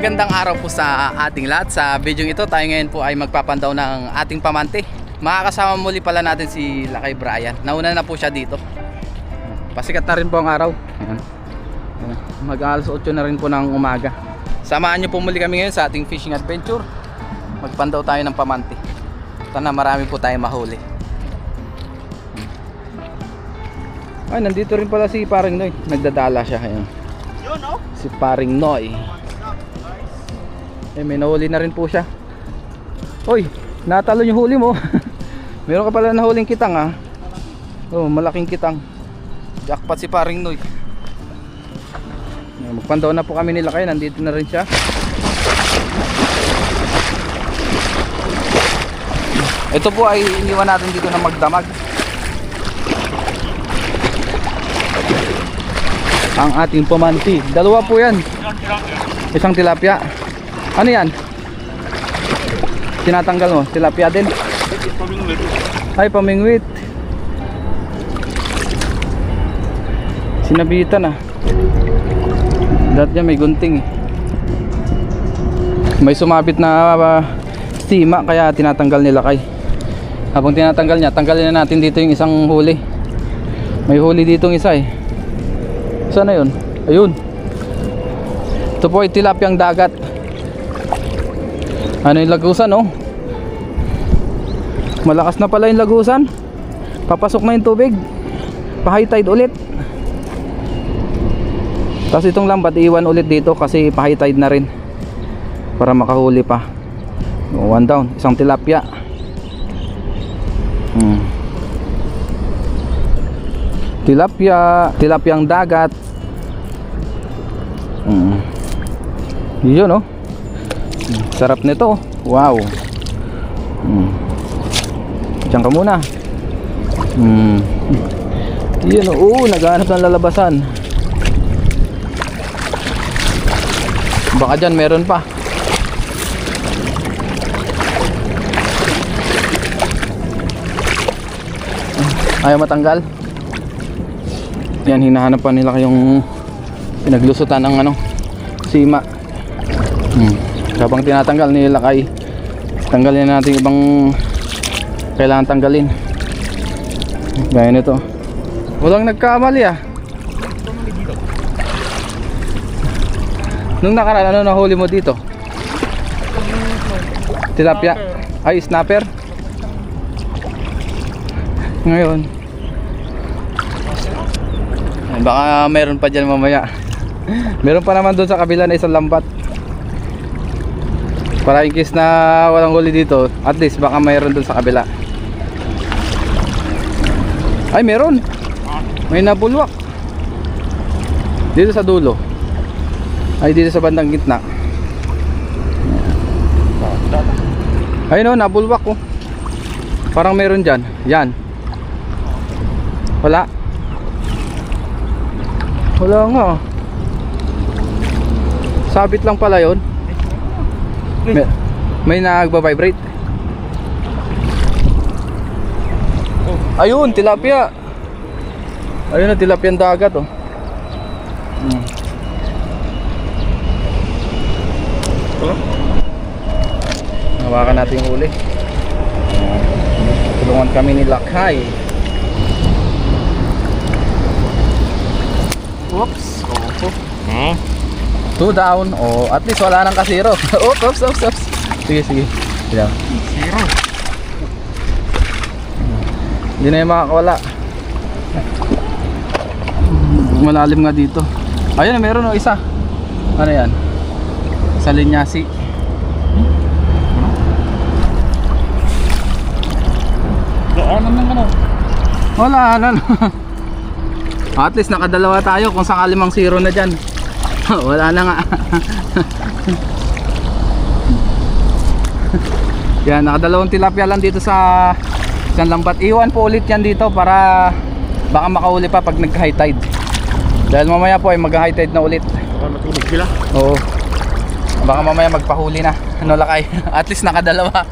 Magandang araw po sa ating lahat. Sa video ito, tayo ngayon po ay magpapandaw ng ating pamante. Makakasama muli pala natin si Lakay Brian. Nauna na po siya dito. Pasikat na rin po ang araw. Mag alas 8 na rin po ng umaga. Samahan niyo po muli kami ngayon sa ating fishing adventure. Magpandaw tayo ng pamante. Sana marami po tayong mahuli. Ay, nandito rin pala si Paring Noy. Nagdadala siya. Ayan. Yun, oh. Si Paring Noy. Eh, may nahuli na rin po siya. Hoy, natalo yung huli mo. Meron ka pala nahuling kitang ah. Oh, malaking kitang. Jackpot si Paring Noy. Magpandaw na po kami nila kayo. Nandito na rin siya. Ito po ay iniwan natin dito na magdamag. Ang ating pamanti. Dalawa po yan. Isang tilapia. Ano yan? Tinatanggal mo? Tilapia din? Ay, pamingwit. Sinabitan ah. Dati niya may gunting eh. May sumabit na uh, stima kaya tinatanggal nila kay. Habang tinatanggal niya, tanggalin na natin dito yung isang huli. May huli dito isa eh. Sana yun? Ayun. Ito po ay tilapyang dagat. Ano yung lagusan oh? Malakas na pala yung lagusan. Papasok na yung tubig. Tide ulit. Tapos itong lambat iwan ulit dito kasi tide na rin. Para makahuli pa. Oh, one down. Isang tilapia. Hmm. Tilapia, tilapyang dagat. Mm. Yun oh. Sarap nito. Wow. Mm. Diyan ka muna. Mm. Yun oh, Oo, naghahanap ng lalabasan. Baka dyan meron pa. Ayaw matanggal. Yan, hinahanap pa nila yung pinaglusutan ng ano, sima. Hmm. Habang tinatanggal nila kay tanggalin natin ibang kailangan tanggalin. Gaya nito. Walang nagkamali ah. Nung nakaraan, ano nahuli mo dito? Tilapia? Ay, snapper? Ngayon. Ay, baka meron pa dyan mamaya. meron pa naman doon sa kabila na isang lambat. Para in case na walang huli dito, at least baka mayroon doon sa kabila. Ay, meron. May nabulwak. Dito sa dulo. Ay, dito sa bandang gitna. Ayun o, nabulwak oh. Parang meron dyan. Yan. Wala. Wala nga. Sabit lang pala yon. May, may nagba-vibrate. Ayun, tilapia. Ayun na, tilapia dagat oh. Hmm. Hawakan natin yung huli. Tulungan kami ni Lakay. Oops. Oh, Hmm? Two down. Oh, at least wala nang kasiro. oops, oops, oops, oops. Sige, sige. Sige. Zero. Hindi na yung makakawala. Malalim nga dito. Ayun, meron o isa. Ano yan? Sa linyasi. Daanan ng ano? Wala, ano. no. At least nakadalawa tayo kung sakali mang zero na dyan. Wala na nga. yan, nakadalawang tilapia lang dito sa isang lambat. Iwan po ulit yan dito para baka makahuli pa pag nag-high tide. Dahil mamaya po ay mag-high tide na ulit. Baka matulog sila. Oo. Baka mamaya magpahuli na. Ano lakay? At least nakadalawa.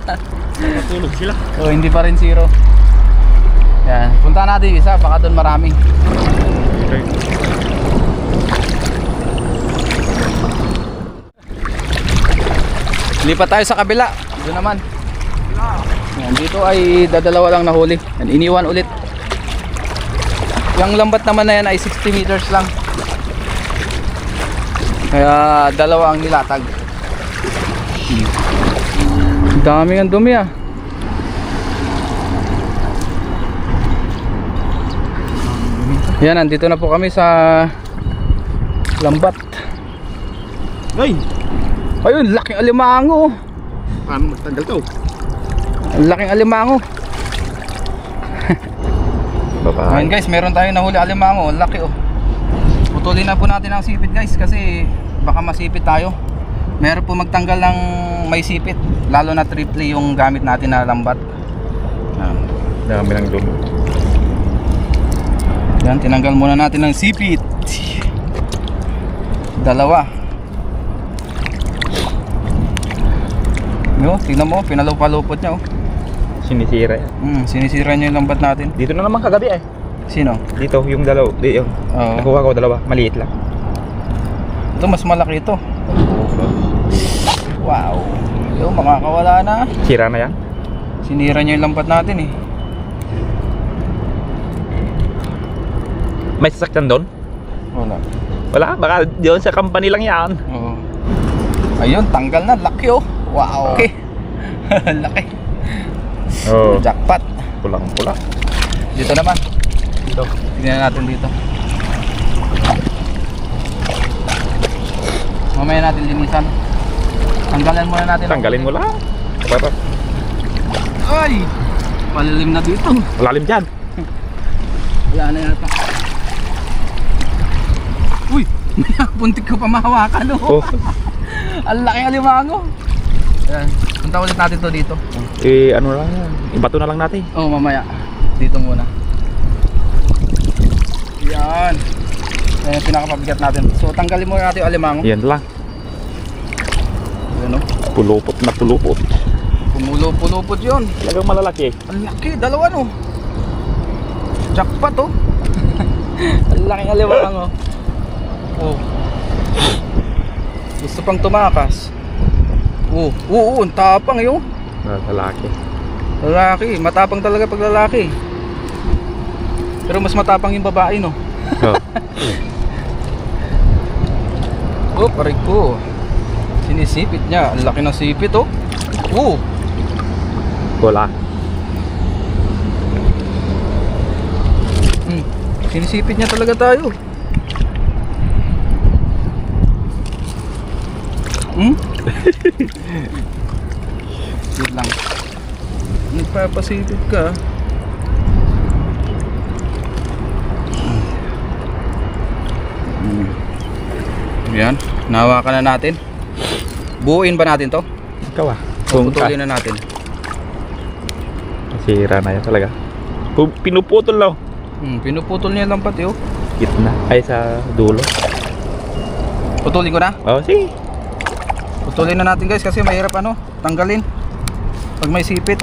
Matulog sila. oh, hindi pa rin zero. Yan. Punta natin isa. Baka doon marami. Okay. Lipat tayo sa kabila. Doon naman. Yan, dito ay dadalawa lang nahuli. Yan, iniwan ulit. Yung lambat naman na yan ay 60 meters lang. Kaya dalawa ang nilatag. Hmm. Daming ang dumi ah. Yan, nandito na po kami sa lambat. Ay! Ayun, laking alimango. Paano magtanggal to? Laking alimango. Baba. Ayun guys, meron tayong nahuli alimango. Ang Laki oh. Putulin na po natin ang sipit guys kasi baka masipit tayo. Meron po magtanggal ng may sipit. Lalo na triple yung gamit natin na lambat. Ah. Dami ng dumi. Yan, tinanggal muna natin ng sipit. Dalawa. Yo, tingnan mo, pinalupalupot niya oh. Sinisira. Hmm, sinisira niya yung lambat natin. Dito na naman kagabi eh. Sino? Dito, yung dalaw. Di, yung, Oo. nakuha ko dalawa. Maliit lang. Ito mas malaki ito. Wow. Yo, makakawala na. Sira na yan. Sinira niya yung lambat natin eh. May sasakyan doon? Wala. Wala, baka doon sa company lang yan. Oo. Ayun, tanggal na. Laki oh. Wow. Okay. Laki. Oo. Jackpot. Pulang pula. Dito naman. Dito. Tignan natin dito. Mamaya natin linisan. Tanggalan muna natin. Tanggalin mo lang. Para Ay! Palilim na dito. malalim dyan. Wala na yata. Uy! Puntik ko pa mahawakan oh. Oh. Ang laki alimango. Ayan. Punta ulit natin to dito. Eh, ano lang yan. Ibato na lang natin. Oo, oh, mamaya. Dito muna. Yan. Yan yung pinakapabigat natin. So, tanggalin muna natin yung alimango. Yan lang. Yan o. Pulupot na pulupot. Pumulo-pulupot yun. Talagang malalaki. Ang laki. Dalawa no. Jackpot oh. Ang laking alimango. Oh. Gusto pang tumakas. Oh, oo, oo, ang tapang yun. Malalaki. Lalaki, matapang talaga pag lalaki. Pero mas matapang yung babae, no? Oh. Oh, paray ko. Sinisipit niya. Ang laki ng sipit, oh. Oh, Wala. hmm. Sinisipit niya talaga tayo. Hmm? Wait lang. Nagpapasipit ka. Hmm. Yan, nahawakan na natin. Buuin ba natin to? Ikaw ah. O putulin na natin. Sira na yan talaga. Pu- Pinuputol lang. Hmm, pinuputol niya lang pati oh. Gitna. Ay, sa dulo. Putulin ko na. Oh, sige. Putulin na natin guys kasi mahirap ano, tanggalin. Pag may sipit.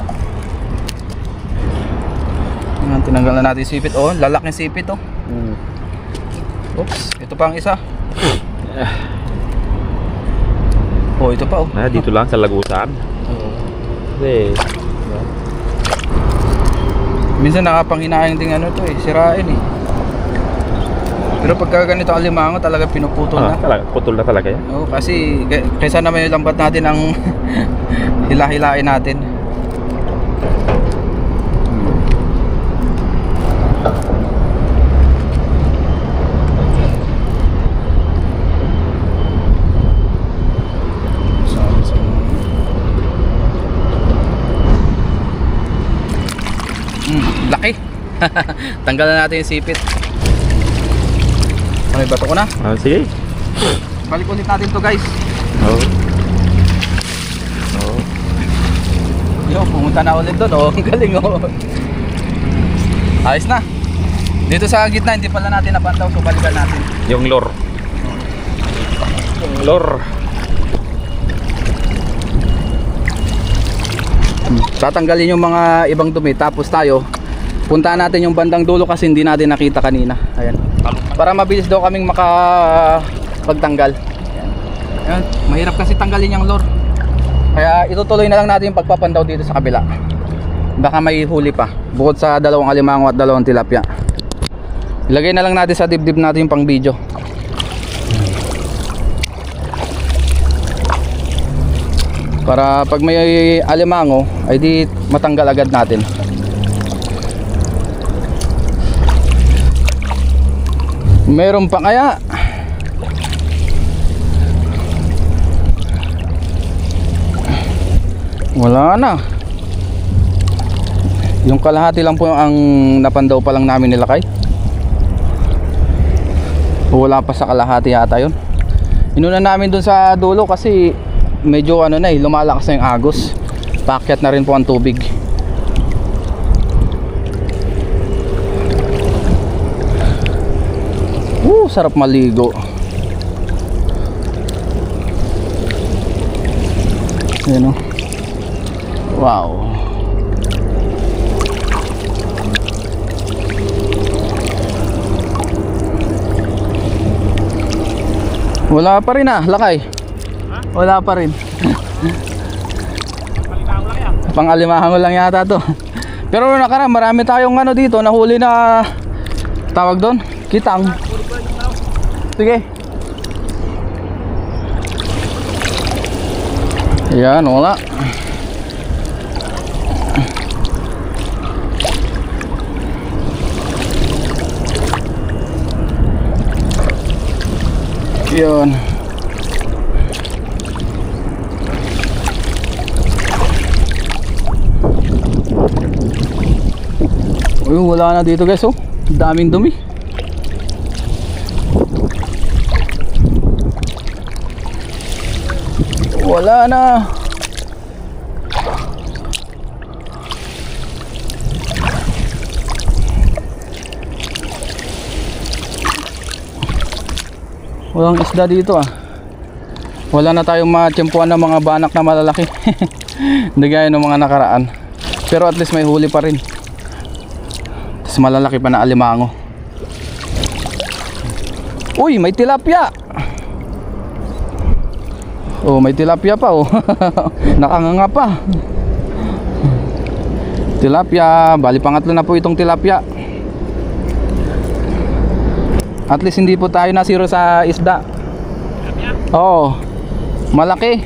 Ayan, tinanggal na natin yung sipit. Oh, lalaking sipit oh. Mm. Oops, ito pa ang isa. Oh, ito pa oh. Ah, dito lang sa lagusan. Oo. Kasi, Minsan nakapanghinayang din ano to eh, sirain eh. Pero pagka ganito alimango talaga pinuputol ah, na. talaga, putol na talaga yan. Oo, kasi kaysa naman yung lambat natin ang hilahilain natin. Mm, laki. Tanggalan natin yung sipit. Ano yung bato ko na? Ah, sige. Balik ulit natin to guys. Oh. Oh. Yo, pumunta na ulit doon. Oh, ang galing oh. Ayos na. Dito sa gitna, hindi pala natin napantaw. So, balikan natin. Yung lore. Yung lore. Tatanggalin yung mga ibang dumi. Tapos tayo, puntahan natin yung bandang dulo kasi hindi natin nakita kanina. Ayan. Para mabilis daw kaming maka pagtanggal. Ayan. Mahirap kasi tanggalin yung lore. Kaya itutuloy na lang natin yung pagpapandaw dito sa kabila. Baka may huli pa. Bukod sa dalawang alimango at dalawang tilapia. Ilagay na lang natin sa dibdib natin yung pang video. Para pag may alimango, ay di matanggal agad natin. Meron pa kaya? Wala na. Yung kalahati lang po ang napandaw pa lang namin nilakay. Wala pa sa kalahati yata yun. Inuna namin dun sa dulo kasi medyo ano na eh, lumalakas na yung agos. Pakyat na rin po ang tubig. Uh, sarap maligo. Ayan o. Wow. Wala pa rin ah, lakay. Wala pa rin. Pangalimahan lang yata to. Pero nakara, marami tayong ano dito, nahuli na tawag doon, kitang. Sige. Yan, wala. Yun. Uy, wala na dito guys oh. Daming dumi. Wala na. Walang isda dito ah. Wala na tayong matiyempuan ng mga banak na malalaki. Hindi gaya ng mga nakaraan. Pero at least may huli pa rin. Tapos malalaki pa na alimango. Uy, may tilapia! Oh, may tilapia pa oh. Nakanganga pa. Tilapia, bali pangatlo na po itong tilapia. At least hindi po tayo nasiro sa isda. Oo. Malaki.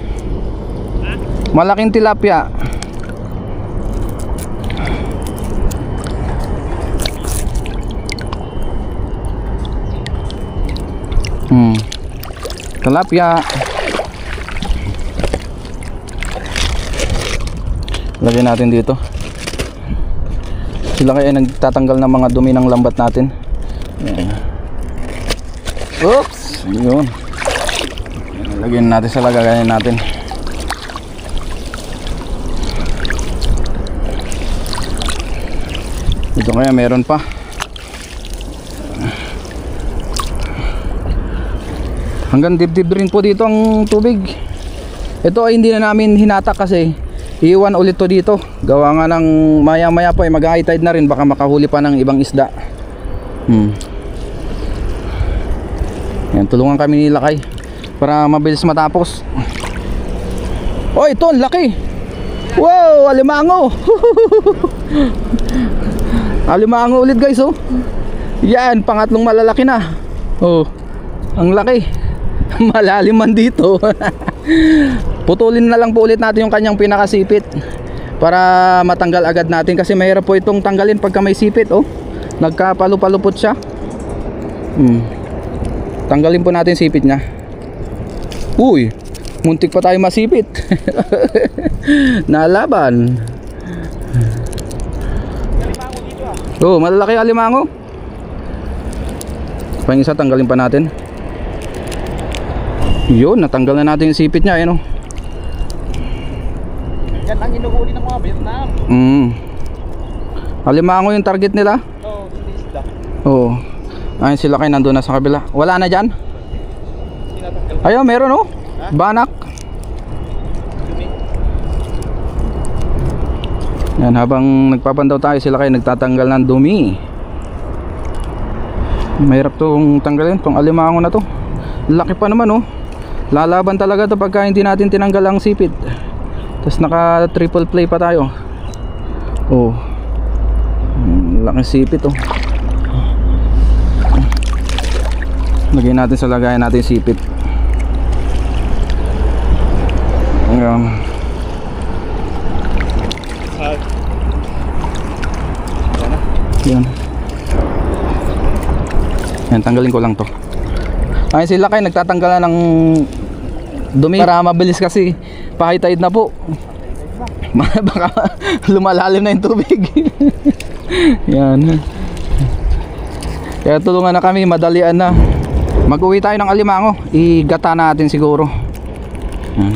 Malaking tilapia. Hmm. Tilapia. Lagyan natin dito. Sila kaya nagtatanggal ng mga dumi ng lambat natin. Yan. Oops! Yun. Lagyan natin sa lagayan natin. Ito kaya meron pa. Hanggang dibdib rin po dito ang tubig. Ito ay hindi na namin hinatak kasi iwan ulit to dito. Gawa nga ng maya maya po ay mag high tide na rin baka makahuli pa ng ibang isda. Hmm. Yan, tulungan kami ni Lakay para mabilis matapos. Oh, ito, laki. Wow, alimango. alimango ulit guys, oh. Yan, pangatlong malalaki na. Oh, ang laki. Malalim man dito. Putulin na lang po ulit natin yung kanyang pinakasipit para matanggal agad natin kasi mahirap po itong tanggalin pagka may sipit, oh. Nagkapalupalupot siya. Hmm. Tanggalin po natin sipit niya. Uy, muntik pa tayo masipit. Nalaban. Oh, malalaki ang alimango. Pang isa tanggalin pa natin. Yun, natanggal na natin yung sipit niya, ayun oh. Yan ang inuhuli ng mga Vietnam. Mm. Alimango yung target nila. Oo, oh, hindi isda. Oo. Ayun sila kayo nandun na sa kabila. Wala na dyan? Ayun, meron oh. Ha? Banak. Yan, habang nagpapandaw tayo sila kayo nagtatanggal ng dumi. Mahirap tong tanggalin, tong alimango na to. Laki pa naman oh. Lalaban talaga to pagka hindi natin tinanggal ang sipit. Tapos naka triple play pa tayo. Oh. Mm, Laking sipit oh. Lagyan natin sa lagayan natin sipit. Ayan. Yan. Yan, tanggalin ko lang to. Ay sila kayo nagtatanggalan ng dumi para mabilis kasi high na po. Baka lumalalim na yung tubig. Yan. Kaya tulungan na kami, madalian na. Mag-uwi tayo ng alimango. Igata natin siguro. Yan.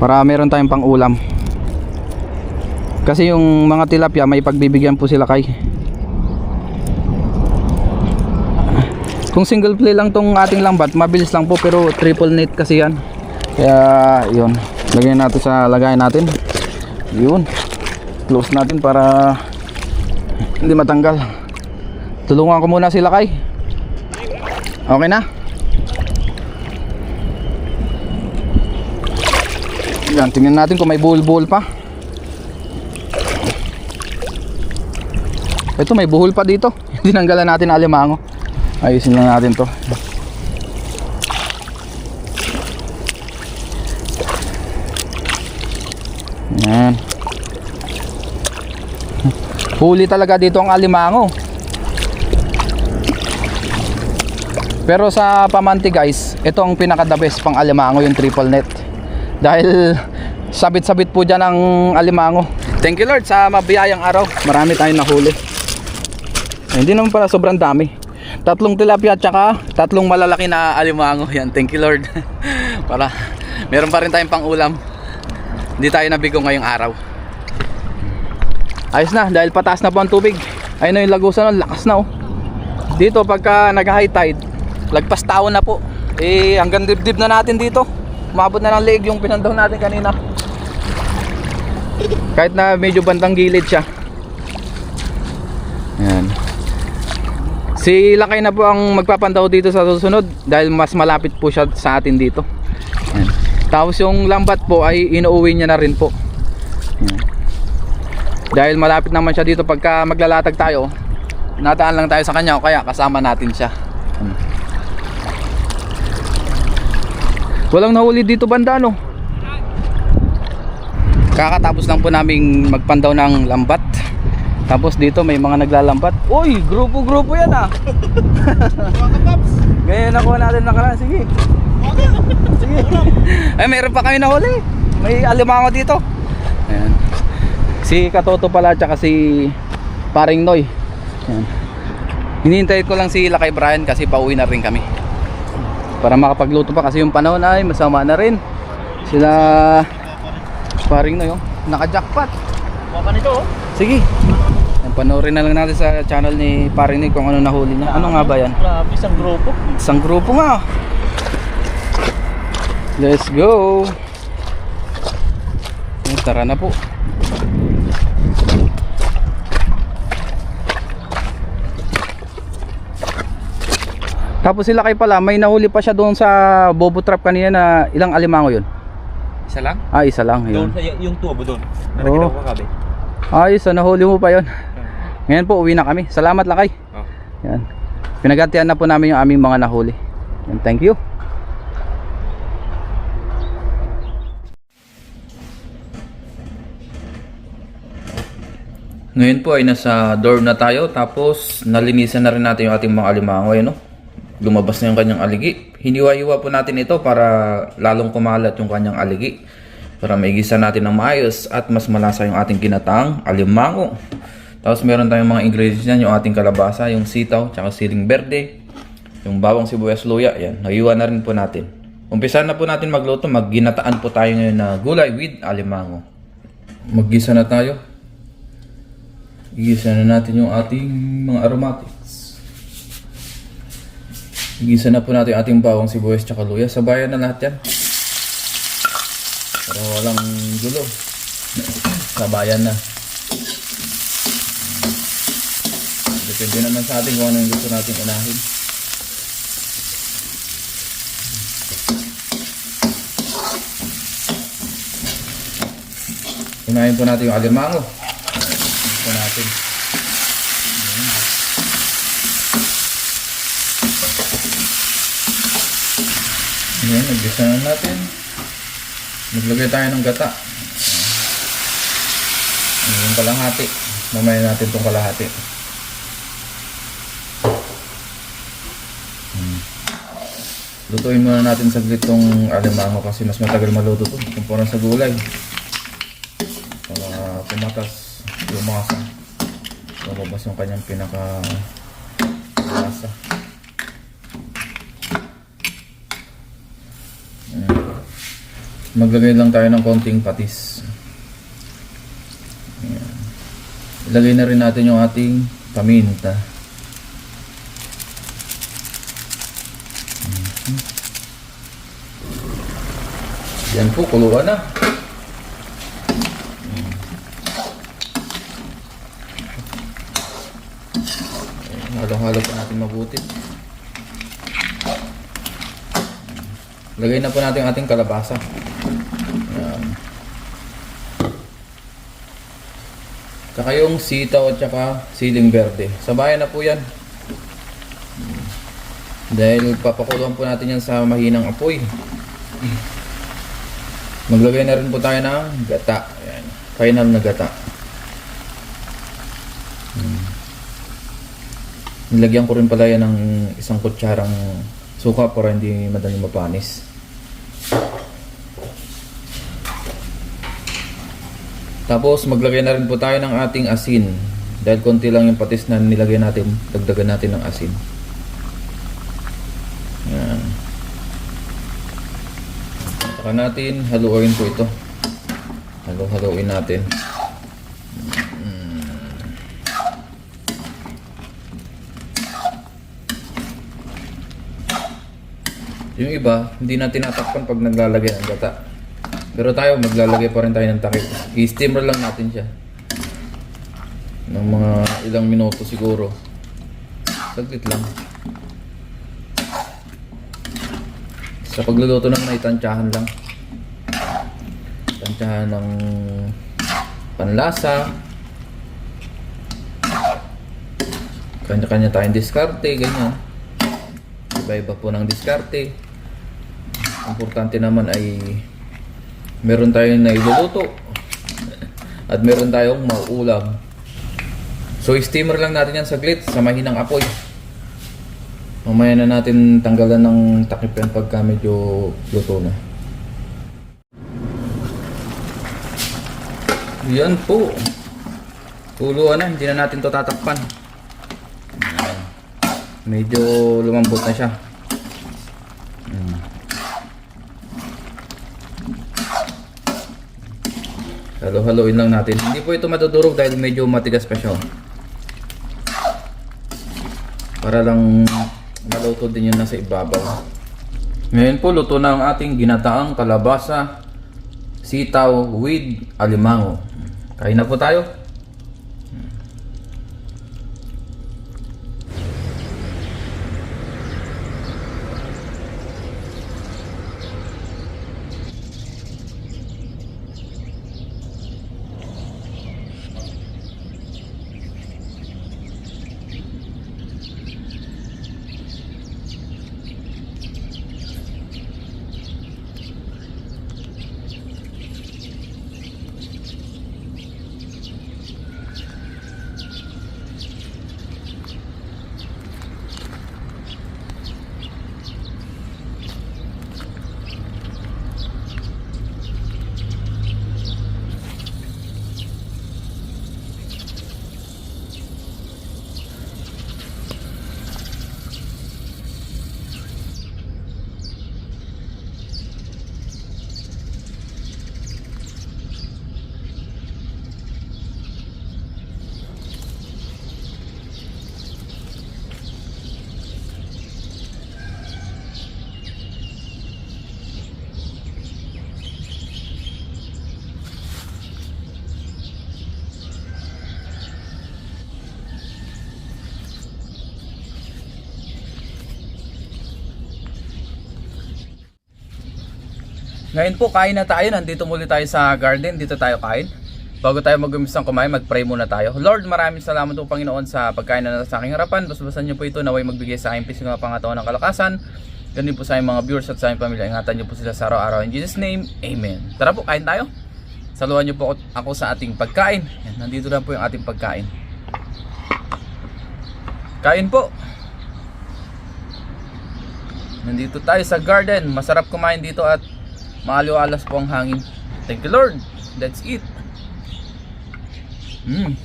Para meron tayong pang ulam. Kasi yung mga tilapia may pagbibigyan po sila kay. Kung single play lang tong ating lambat, mabilis lang po pero triple net kasi yan. Kaya yun, lagyan natin sa lagayan natin. Yun. Close natin para hindi matanggal. Tulungan ko muna sila kay. Okay na? Yan, tingnan natin kung may buhol-buhol pa. Ito may buhol pa dito. Tinanggalan natin ang alimango. Ayusin lang natin to. Yan. Huli talaga dito ang alimango. Pero sa pamanti guys, ito ang pinaka the best pang alimango yung triple net. Dahil sabit-sabit po dyan ang alimango. Thank you Lord sa mabiyayang araw. Marami tayong nahuli. Eh, hindi naman pala sobrang dami. Tatlong tilapia at saka tatlong malalaki na alimango. Yan, thank you Lord. Para meron pa rin tayong pang ulam. Hindi tayo nabigo ngayong araw. Ayos na, dahil pataas na po ang tubig. Ayun na yung lagusan, ang lakas na oh. Dito pagka nag-high tide, lagpas taon na po. Eh, hanggang dibdib na natin dito. Umabot na ng leeg yung pinandaw natin kanina. Kahit na medyo bandang gilid siya. Yan. Si Lakay na po ang magpapandaw dito sa susunod dahil mas malapit po siya sa atin dito. Yan. Tapos yung lambat po ay inuuwi niya na rin po. Yan. Dahil malapit naman siya dito pagka maglalatag tayo, nataan lang tayo sa kanya kaya kasama natin siya. Yan. Walang nahuli dito banda no. Kakatapos lang po naming magpandaw ng lambat. Tapos dito may mga naglalambat. Uy, grupo-grupo yan ah. Ganyan nakuha natin nakaraan. Sige. Sige. Ay, meron pa kami nahuli. May alimango dito. Ayan. Si Katoto pala tsaka si Paring Noy. Ayan. Hinihintay ko lang si Lakay Brian kasi pauwi na rin kami. Para makapagluto pa kasi yung panahon ay masama na rin. Sila Paring Noy oh. Naka-jackpot. Baka nito oh. Sige. Panoorin na lang natin sa channel ni Paring Nick kung ano nahuli niya. Ano nga ba yan? Grabe, isang grupo. Isang grupo nga. Let's go. Yan, Tara na po. Tapos sila kay pala, may nahuli pa siya doon sa Bobo Trap kanina na ilang alimango yun? Isa lang? Ah, isa lang. Doon Yun. sa y- yung tubo doon. Na Oo. nakita ko kagabi. Ayos, ah, nahuli mo pa yon. Ngayon po, uwi na kami. Salamat lakay. Oh. Yan. Pinagatian na po namin yung aming mga nahuli. Yan, thank you. Ngayon po ay nasa dorm na tayo tapos nalinisan na rin natin yung ating mga alimango ayun no. Lumabas na yung kanyang aligi. Hiniwa-hiwa po natin ito para lalong kumalat yung kanyang aligi. Para maigisa natin ng maayos at mas malasa yung ating kinatang alimango. Tapos meron tayong mga ingredients niyan, yung ating kalabasa, yung sitaw, tsaka siling berde, yung bawang sibuyas luya, yan. Nahiwa na rin po natin. Umpisa na po natin magluto, magginataan po tayo ngayon na gulay with alimango. Maggisa na tayo. Igisa na natin yung ating mga aromatics. Igisa na po natin ating bawang sibuyas tsaka luya. Sabayan na lahat yan. Para walang gulo. Sabayan na. Depende naman sa atin kung ano yung gusto natin unahin. Unahin po natin yung alimango. Unahin po natin. Ayan. Ayan, nagisa na natin. Naglagay tayo ng gata. Ayan, yung kalahati. Mamaya natin itong kalahati. Lutuin muna natin saglit tong alimango kasi mas matagal maluto to kumpara sa gulay. Para pumatas yung masa. Lumabas yung kanyang pinaka lasa. Maglagay lang tayo ng konting patis. Ayan. Ilagay na rin natin yung ating paminta. Yan po, kuluan na. Halo-halo pa natin mabuti. Lagay na po natin ang ating kalabasa. Yan. Tsaka yung sitaw at tsaka siling verde. Sabayan na po yan. Dahil papakuluan po natin yan sa mahinang apoy. Maglagay na rin po tayo ng gata. Ayan. Final na gata. Hmm. Nilagyan ko rin pala yan ng isang kutsarang suka para hindi madaling mapanis. Tapos maglagay na rin po tayo ng ating asin. Dahil konti lang yung patis na nilagay natin, dagdagan natin ng asin. Saka natin haluin po ito. Halo-haluin natin. Mm. Yung iba, hindi na tinatakpan pag naglalagay ng gata. Pero tayo, maglalagay pa rin tayo ng takip. I-steamer lang natin siya. Ng mga ilang minuto siguro. Saglit lang. Sa pagluluto naman ay tansyahan lang. Tansyahan ng panlasa. Kanya-kanya tayong diskarte, ganyan. Iba-iba po ng diskarte. Importante naman ay meron tayong nailuluto at meron tayong mauulam. So, steamer lang natin yan saglit sa mahinang apoy. Mamaya na natin tanggalan ng takip yan pagka medyo luto na. Yan po. Tuluan na, hindi na natin to tatakpan. Ayan. Medyo lumambot na siya. Mm. Halo-haloin lang natin. Hindi po ito madudurog dahil medyo matigas pa siya. oh. Para lang maluto din yun nasa ibabaw. Ngayon po, luto na ang ating ginataang kalabasa, sitaw with alimango. Kain na po tayo. Ngayon po, kain na tayo. Nandito muli tayo sa garden. Dito tayo kain. Bago tayo mag-umisang kumain, mag-pray muna tayo. Lord, maraming salamat po Panginoon sa pagkain na nasa sa aking harapan. Basbasan niyo po ito naway magbigay sa aking pising mga pangatawan ng kalakasan. Ganun po sa aking mga viewers at sa aking pamilya. Ingatan niyo po sila sa araw-araw. In Jesus name, Amen. Tara po, kain tayo. Saluhan niyo po ako- sa ating pagkain. Yan, nandito na po yung ating pagkain. Kain po. Nandito tayo sa garden. Masarap kumain dito at maaliwalas po ang hangin. Thank you Lord. That's it. Mm.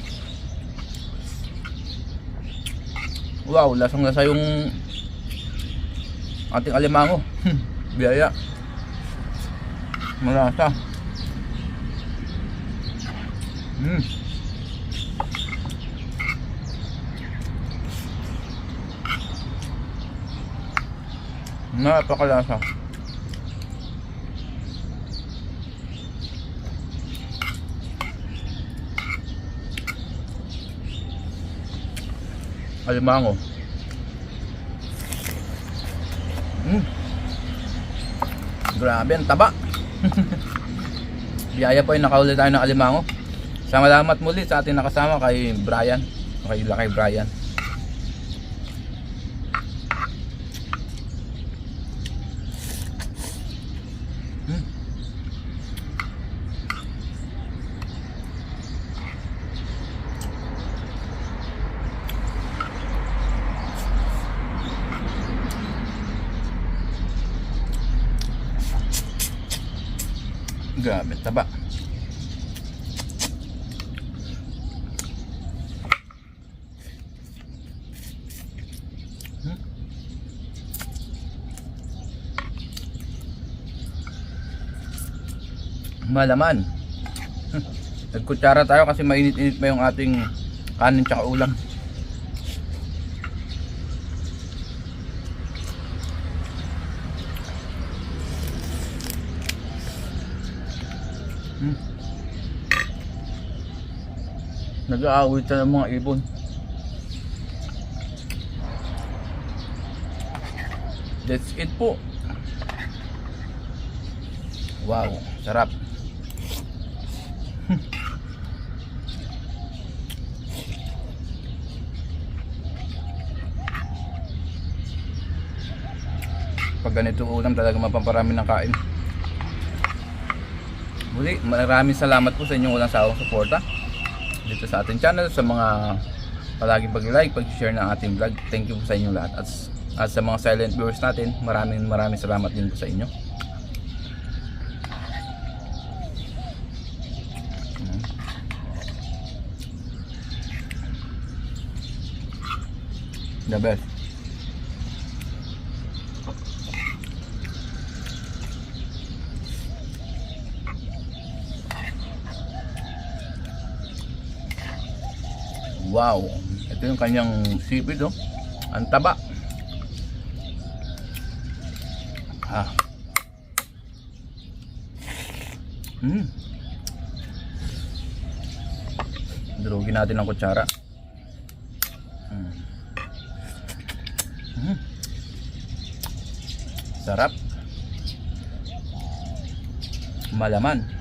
Wow, lasang lasa yung ating alimango. Hmm, Biyaya. Malasa. Mm. Napakalasa. Alimango. Mm. Grabe, ang taba. Biyaya po yung nakahuli tayo ng alimango. Salamat muli sa ating nakasama kay Brian. Kay kay Brian. Grabe, taba. Hmm? Malaman. Nagkutsara tayo kasi mainit-init pa yung ating kanin tsaka ulam. Hmm. Nag-aawit ng mga ibon. That's it po. Wow, sarap. Pag ganito ulam talaga mapaparami ng kain. Muli, maraming salamat po sa inyong walang sawang suporta dito sa ating channel, sa mga palaging pag-like, pag-share ng ating vlog. Thank you po sa inyong lahat. At, at sa mga silent viewers natin, maraming maraming salamat din po sa inyo. The best. Wow. Ito yung kanyang sipid oh. Ang taba. Ah. Hmm. Durugin natin ng kutsara. Hmm. Hmm. Sarap. Malaman.